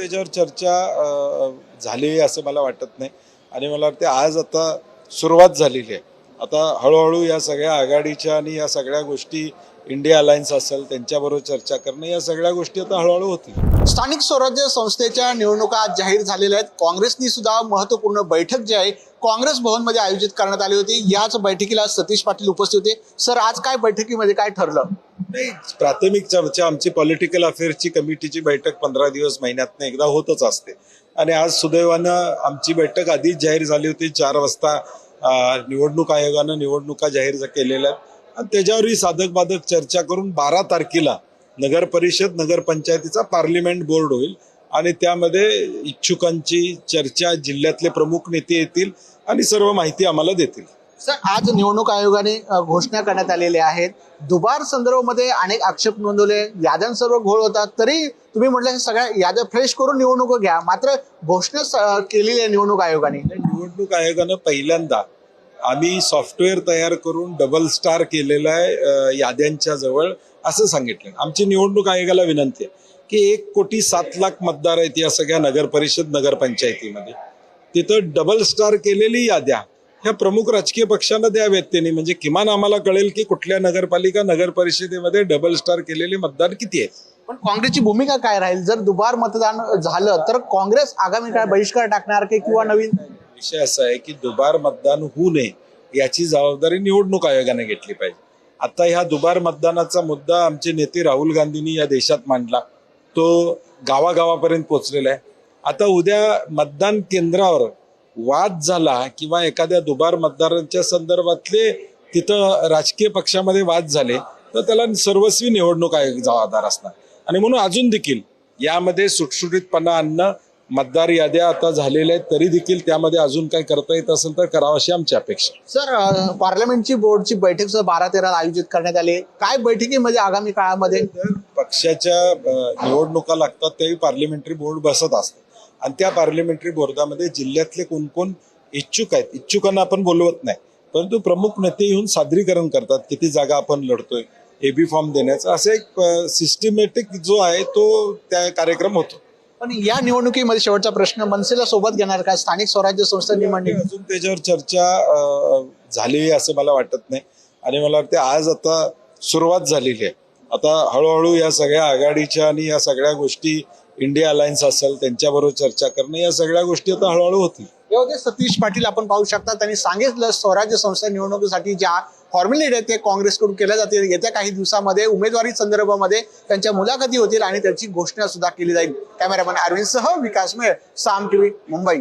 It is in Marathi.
त्याच्यावर चर्चा झाली आहे असं मला वाटत नाही. आणि मला वाटते आज आता सुरुवात झालेली आहे. आता हळूहळू या सगळ्या आघाडीच्या आणि या सगळ्या गोष्टी इंडिया अलायन्स असेल त्यांच्याबरोबर चर्चा करणं या सगळ्या गोष्टी आता हळूहळू होतील. स्थानिक स्वराज्य संस्थेच्या निवडणुका आज जाहीर झालेल्या आहेत. काँग्रेसनी सुद्धा महत्त्वपूर्ण बैठक जी आहे काँग्रेस भवनमध्ये आयोजित करण्यात आली होती. याच बैठकीला सतीश पाटील उपस्थित होते. सर आज काय बैठकीमध्ये काय ठरलं? नाही प्राथमिक चर्चा आमची पॉलिटिकल अफेअर्सची कमिटीची बैठक पंधरा दिवस महिन्यातनं एकदा होतच असते. आणि आज सुदैवानं आमची बैठक आधीच जाहीर झाली होती. चार वाजता निवडणूक आयोगानं निवडणुका जाहीर केलेल्या आहेत. त्याच्यावरही साधक बाधक चर्चा करून बारा तारखेला नगर परिषद नगरपंचायतीचा पार्लिमेंट बोर्ड होईल आणि त्यामध्ये इच्छुकांची चर्चा जिल्ह्यातले प्रमुख नेते येतील आणि सर्व माहिती आम्हाला देतील. सर आज निवडणूक आयोगाने घोषणा करण्यात आलेल्या आहेत. दुबार संदर्भामध्ये अनेक आक्षेप नोंदवले. याद्यांसर्व घोळ होता तरी तुम्ही म्हटलं हे सगळ्या याद्या फ्रेश करून निवडणूक घ्या. मात्र घोषणा केलेली आहे निवडणूक आयोगाने. निवडणूक आयोगानं पहिल्यांदा आम्ही सॉफ्टवेअर तयार करून डबल स्टार केलेला आहे याद्यांच्या जवळ असं सांगितलं. आमची निवडणूक आयोगाला विनंती आहे की एक कोटी सात लाख मतदार आहेत या सगळ्या नगर परिषद नगरपंचायतीमध्ये तिथं डबल स्टार केलेली याद्या ह्या प्रमुख राजकीय पक्षांना द्याव्यात त्यांनी. म्हणजे किमान आम्हाला कळेल की कुठल्या नगरपालिका नगर परिषदेमध्ये डबल स्टार केलेले मतदार किती आहेत. पण काँग्रेसची भूमिका काय राहील? जर दुबार मतदान झालं तर काँग्रेस आगामी काळ बहिष्कार टाकणार की किंवा नवीन विषय असा आहे की दुबार मतदान होऊ नये याची जबाबदारी निवडणूक आयोगाने घेतली पाहिजे. आता ह्या दुबार मतदानाचा मुद्दा आमचे नेते राहुल गांधींनी या देशात मांडला. तो गावागावापर्यंत पोचलेला आहे. आता उद्या मतदान केंद्रावर वाद झाला किंवा एखाद्या दुबार मतदारांच्या संदर्भातले तिथं राजकीय पक्षामध्ये वाद झाले तर त्याला सर्वस्वी निवडणूक आयोग जबाबदार असणार. आणि म्हणून अजून देखील यामध्ये सुटसुटीतपणा आणणं मतदार याद्या आता झालेल्या आहेत तरी देखील त्यामध्ये अजून काय करता येत असेल तर करावं अशी आमची अपेक्षा. सर पार्लमेंटची बोर्डची बैठक सुद्धा बारा तेरा आयोजित करण्यात आली आहे. काय बैठकीमध्ये आगामी काळामध्ये? पक्षाच्या निवडणुका लागतात त्यावेळी पार्लिमेंटरी बोर्ड बसत असतं. आणि त्या पार्लिमेंटरी बोर्डामध्ये जिल्ह्यातले कोण कोण इच्छुक आहेत इच्छुकांना आपण बोलवत नाही. परंतु प्रमुख नेते येऊन सादरीकरण करतात किती जागा आपण लढतोय एबी फॉर्म देण्याचा. असं एक सिस्टमॅटिक जो आहे तो त्या कार्यक्रम होतो. पण या निवडणुकीमध्ये शेवटचा प्रश्न मनसेला सोबत घेणार का? स्थानिक स्वराज्य संस्था निवडणूक अजून त्याच्यावर चर्चा झाली असं मला वाटत नाही. आणि मला वाटते आज आता सुरुवात झालेली आहे. आता हळूहळू या सगळ्या आघाडीच्या आणि या सगळ्या गोष्टी इंडिया अलायन्स असेल त्यांच्याबरोबर चर्चा करणं या सगळ्या गोष्टी आता हळूहळू होतील. होते सतीश पाटील आपण पाहू शकता त्यांनी सांगितलं स्वराज्य संस्था निवडणुकीसाठी ज्या फॉर्म्युलेट आहेत ते काँग्रेसकडून केल्या जातील. येत्या काही दिवसामध्ये उमेदवारी संदर्भामध्ये त्यांच्या मुलाखती होतील आणि त्याची घोषणा सुद्धा केली जाईल. कॅमेरामॅन अरविंद सह विकास मेळ साम टीव्ही मुंबई.